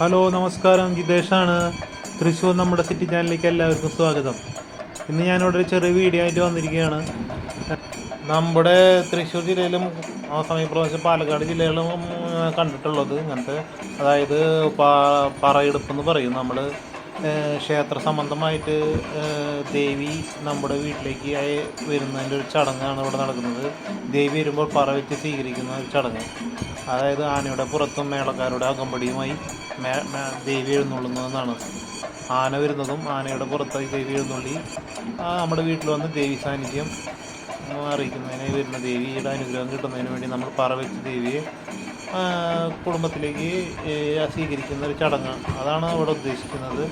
Hello നമസ്കാരം. ജിതേഷാണ്. തൃശ്ശൂർ നമ്മുടെ city ചാനലിലേക്ക് എല്ലാവർക്കും സ്വാഗതം. ഇന്ന് ഞാനിവിടെ ഒരു ചെറിയ വീഡിയോ ആയിട്ട് വന്നിരിക്കുകയാണ്. നമ്മുടെ തൃശ്ശൂർ ജില്ലയിലും ആ സമീപപ്രദേശം പാലക്കാട് ജില്ലയിലും കണ്ടിട്ടുള്ളത് ഇങ്ങനത്തെ അതായത് പാ- പറയെടുപ്പ് എന്ന് പറയും. നമ്മൾ ക്ഷേത്ര സംബന്ധമായിട്ട് ദേവി നമ്മുടെ വീട്ടിലേക്ക് ആയി വരുന്നതിന്റെ ഒരു ചടങ്ങാണ് ഇവിടെ നടക്കുന്നത്. ദേവി വരുമ്പോൾ പറ വെച്ച് സ്വീകരിക്കുന്ന ഒരു ചടങ്ങ്. അതായത് ആനയുടെ പുറത്തും മേളക്കാരുടെ അകമ്പടിയുമായി ദേവി എഴുന്നള്ളുന്നതെന്നാണ്. ആന വരുന്നതും ആനയുടെ പുറത്തായി ദേവി എഴുന്നള്ളി. നമ്മുടെ വീട്ടിൽ വന്ന് ദേവി സാന്നിധ്യം അറിയിക്കുന്നതിനായി അറിയിക്കുന്നതിന് വരുന്ന ദേവിയുടെ അനുഗ്രഹം കിട്ടുന്നതിന് വേണ്ടി നമ്മൾ പറ വെച്ച് ദേവിയെ കുടുംബത്തിലേക്ക് സ്വീകരിക്കുന്ന ഒരു ചടങ്ങ്. അതാണ് ഇവിടെ ഉദ്ദേശിക്കുന്നത്.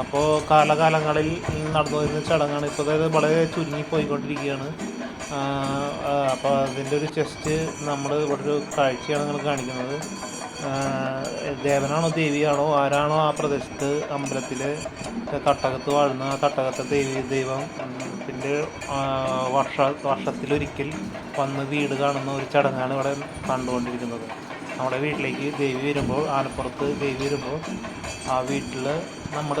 അപ്പോൾ കാലകാലങ്ങളിൽ നടന്നു വരുന്ന ചടങ്ങാണ്. ഇപ്പോൾ അതായത് വളരെ ചുരുങ്ങിപ്പോയിക്കൊണ്ടിരിക്കുകയാണ്. അപ്പോൾ അതിന്റെ ഒരു ചെസ്റ്റ് നമ്മൾ ഇവിടെ ഒരു കാഴ്ചയാണ് നിങ്ങൾ കാണിക്കുന്നത്. ദേവനാണോ ദേവിയാണോ ആരാണോ ആ പ്രദേശത്ത് അമ്പലത്തിൽ തട്ടകത്ത് വാഴുന്ന ആ തട്ടകത്തെ ദേവി ദൈവം പിന്നെ വർഷ വർഷത്തിലൊരിക്കൽ വന്ന് വീട് കാണുന്ന ഒരു ചടങ്ങാണ് ഇവിടെ കണ്ടുകൊണ്ടിരിക്കുന്നത്. നമ്മുടെ വീട്ടിലേക്ക് ദേവി വരുമ്പോൾ ആനപ്പുറത്ത് ദേവി വരുമ്പോൾ ആ വീട്ടിൽ നമ്മൾ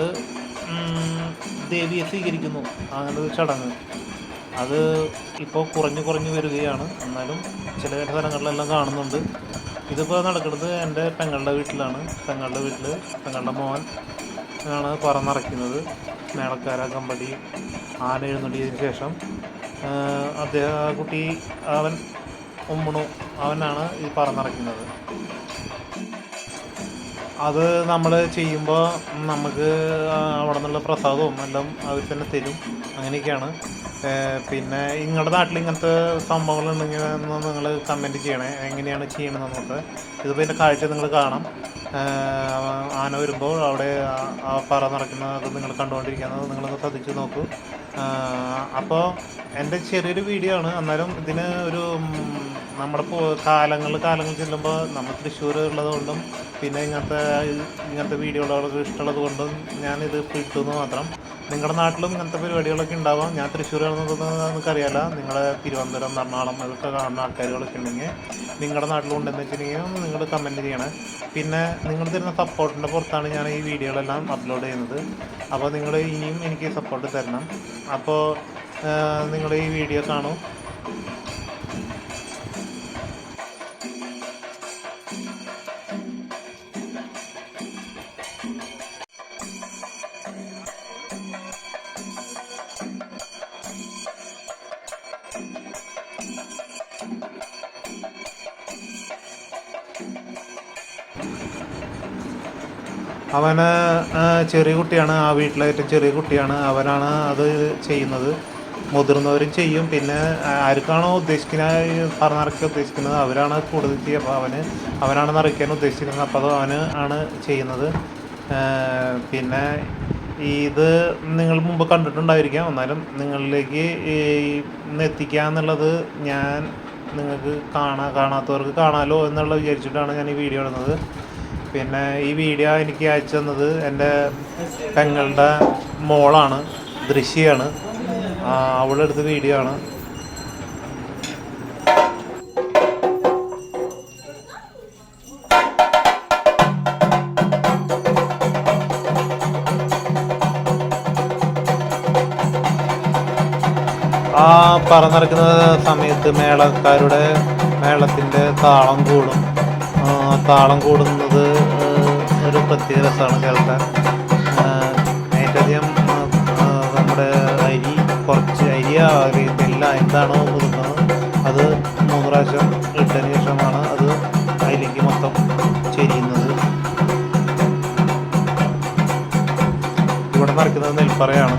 ദേവിയെ സ്വീകരിക്കുന്നു. അങ്ങനെ ഒരു ചടങ്ങ്. അത് ഇപ്പോൾ കുറഞ്ഞു കുറഞ്ഞു വരികയാണ്. എന്നാലും ചില ചില സ്ഥലങ്ങളിലെല്ലാം കാണുന്നുണ്ട്. ഇതിപ്പോൾ നടക്കുന്നത് എന്റെ പെങ്ങളുടെ വീട്ടിലാണ്. പെങ്ങളുടെ വീട്ടിൽ പെങ്ങളുടെ മോൻ ആണ് പറന്നിറക്കുന്നത് മേളക്കാര കമ്പടി ആന എഴുന്നള്ളിയതിന് ശേഷം അദ്ദേഹം ആ കുട്ടി അവൻ ഉമ്മണു അവനാണ് ഈ പറന്നിറക്കുന്നത് അത് നമ്മൾ ചെയ്യുമ്പോൾ നമുക്ക് അവിടെ നിന്നുള്ള പ്രസാദവും എല്ലാം അവർ തന്നെ തരും. അങ്ങനെയൊക്കെയാണ്. പിന്നെ നിങ്ങളുടെ നാട്ടിൽ ഇങ്ങനത്തെ സംഭവങ്ങളുണ്ടെങ്കിൽ ഒന്ന് നിങ്ങൾ കമന്റ് ചെയ്യണേ. എങ്ങനെയാണ് ചെയ്യണത് നമുക്ക് ഇതിപ്പോൾ ഇതിന്റെ കാഴ്ച നിങ്ങൾ കാണാം. ആന വരുമ്പോൾ അവിടെ ആ- പറ നടക്കുന്നത് നിങ്ങൾ കണ്ടുകൊണ്ടിരിക്കുന്നത് നിങ്ങളൊന്ന് ശ്രദ്ധിച്ച് നോക്കൂ. അപ്പോൾ എന്റെ ചെറിയൊരു വീഡിയോ ആണ്. എന്നാലും ഇതിന് ഒരു നമ്മുടെ കാലങ്ങൾ കാലങ്ങൾ ചെല്ലുമ്പോൾ നമ്മൾ തൃശ്ശൂർ ഉള്ളതുകൊണ്ടും പിന്നെ ഇങ്ങനത്തെ ഇങ്ങനത്തെ വീഡിയോകളൊക്കെ ഇഷ്ടമുള്ളത് കൊണ്ടും ഞാനിത് ഇട്ടു എന്ന് മാത്രം. നിങ്ങളുടെ നാട്ടിലും ഇങ്ങനത്തെ പരിപാടികളൊക്കെ ഉണ്ടാവാം. ഞാൻ തൃശ്ശൂരാണെന്ന് നമുക്കറിയാലോ നിങ്ങളുടെ തിരുവനന്തപുരം എറണാകുളം അതൊക്കെ കാണുന്ന ആൾക്കാരുകളൊക്കെ ഉണ്ടെങ്കിൽ നിങ്ങളുടെ നാട്ടിലുണ്ടെന്ന് വെച്ചിട്ടുണ്ടെങ്കിൽ നിങ്ങൾ കമന്റ് ചെയ്യണേ. പിന്നെ നിങ്ങൾ തരുന്ന സപ്പോർട്ടിന്റെ പുറത്താണ് ഞാൻ ഈ വീഡിയോകളെല്ലാം അപ്ലോഡ് ചെയ്യുന്നത്. അപ്പോൾ നിങ്ങൾ ഇനിയും എനിക്ക് സപ്പോർട്ട് തരണം. അപ്പോൾ നിങ്ങൾ ഈ വീഡിയോ കാണൂ. അവന് ചെറിയ കുട്ടിയാണ്. ആ വീട്ടിലെ ഏറ്റവും ചെറിയ കുട്ടിയാണ്. അവനാണ് അത് ചെയ്യുന്നത്. മുതിർന്നവരും ചെയ്യും. പിന്നെ ആർക്കാണോ ഉദ്ദേശിക്കുന്ന പറഞ്ഞിറക്കാൻ ഉദ്ദേശിക്കുന്നത് അവരാണ് കൂടുതൽ ചെയ്യുക. അപ്പോൾ അവന് അവനാണ് നിറയ്ക്കാൻ ഉദ്ദേശിക്കുന്നത്. അപ്പോൾ അത് അവന് ആണ് ചെയ്യുന്നത്. പിന്നെ ഇത് നിങ്ങൾ മുമ്പ് കണ്ടിട്ടുണ്ടായിരിക്കാം. എന്നാലും നിങ്ങളിലേക്ക് എത്തിക്കുക എന്നുള്ളത് ഞാൻ നിങ്ങൾക്ക് കാണാ കാണാത്തവർക്ക് കാണാമല്ലോ എന്നുള്ള വിചാരിച്ചിട്ടാണ് ഞാൻ ഈ വീഡിയോ ഇടുന്നത്. പിന്നെ ഈ വീഡിയോ എനിക്ക് അയച്ചു തന്നത് എന്റെ പെങ്ങളുടെ മോളാണ് ദൃശ്യാണ്. ആ, അവളുടെ അടുത്ത വീഡിയോ ആണ്. ആ പറന്നിറക്കുന്ന സമയത്ത് മേളക്കാരുടെ മേളത്തിന്റെ താളം കൂടും. താളം കൂടുന്നത് ഒരു പ്രത്യേക രസമാണ് കേൾക്കാൻ. ഏറ്റവും നമ്മുടെ അരി കുറച്ച് അരി അറിയത്തില്ല എന്താണോ കൊടുക്കുന്നത് അത് മൂന്ന് പ്രാവശ്യം ഇട്ടതിന് ശേഷമാണ് അത് അതിലേക്ക് മൊത്തം ചെരിയുന്നത്. ഇവിടെ നിറയ്ക്കുന്നത് നെൽപ്പറയാണ്.